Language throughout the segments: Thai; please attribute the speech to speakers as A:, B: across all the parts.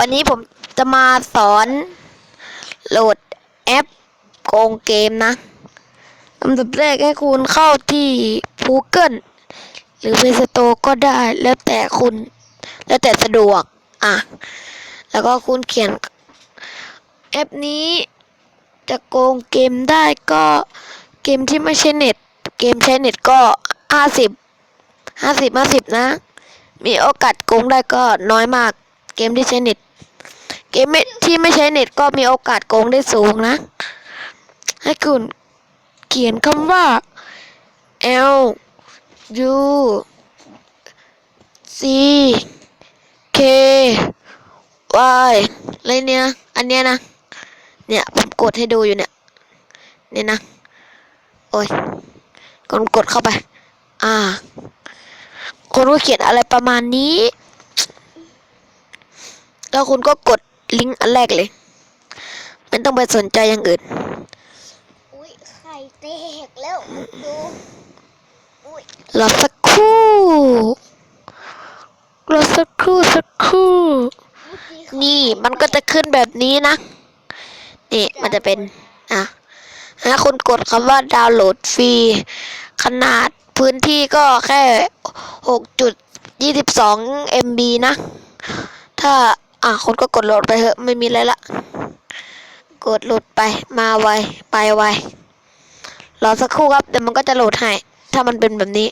A: วันนี้ผมจะมาสอนโหลดแอปโกงเกมนะอันดับแรกให้คุณเข้าที่ Google หรือ Play Store ก็ได้แล้วแต่คุณ แล้วแต่สะดวก อะ แล้วก็คุณเขียน แอปนี้จะโกงเกมได้ก็เกมที่ไม่ใช่เน็ต เกมใช้เน็ตก็ห้าสิบห้าสิบห้าสิบนะ มีโอกาสโกงได้ก็น้อยมาก เกมที่ใช้เน็ต เกมที่ไม่ใช้เน็ตก็มีโอกาสโกงได้สูงนะ ให้คุณเขียนคำว่า L U C K Y อะไรเนี่ย อันเนี้ยนะ เนี่ย ผมกดให้ดูอยู่เนี่ย เนี่ยนะ โอ้ยกดกดเข้าไป อ่าคุณก็เขียนอะไรประมาณนี้ แล้วคุณก็กดลิงก์อันแรกเลยไม่ต้องไปสนใจอย่างอื่น
B: อุ้ยไข่แตกแล้วดูอุ้ย
A: รอสักครู่รอสักครู่สักครู่
B: เมื่อกี้เขา
A: นี่มันก็จะขึ้นแบบนี้นะ นี่มันจะเป็นอะถ้าคุณกดคำว่าดาวน์โหลดฟรี ขนาดพื้นที่ก็แค่หกจุดยี่สิบสอง MB นะ ถ้า อะคุณก็กดโหลดไปเถอะไม่มีอะไรละกดโหลดไปมาไวไปไวรอสักครู่ครับเดี๋ยวมันก็จะโหลดให้ถ้ามันเป็นแบบนี้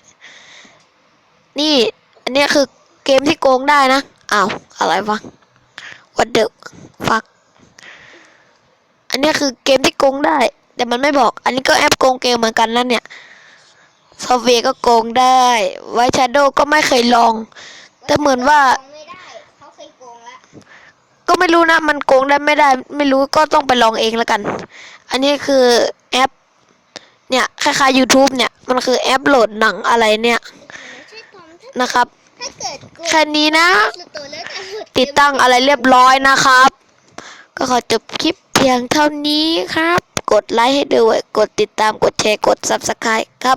A: นี่อันนี้คือเกมที่โกงได้นะอ้าวอะไรวะ What the fuck อันนี้คือเกมที่โกงได้ แต่มันไม่บอก อันนี้ก็แอปโกงเกมเหมือนกันนั่นเนี่ยซอฟเวก็โกงได้ ไวชาโดก็ไม่เคยลอง แต่เหมือนว่า
B: เคยโกงแล้ว
A: ก็ไม่รู้นะมันโกงได้ไม่ได้ ไม่รู้ก็ต้องไปลองเองแล้วกัน อันนี้คือแอป เนี่ยคล้ายๆ YouTube เนี่ย มันคือแอปโหลดหนังอะไรเนี่ยนะครับแค่นี้นะ ติดตั้งอะไรเรียบร้อยนะครับ ก็ขอจบคลิปเพียงเท่านี้ครับ กดไลค์ให้ด้วยกดติดตามกดแชร์กด Subscribe ครับ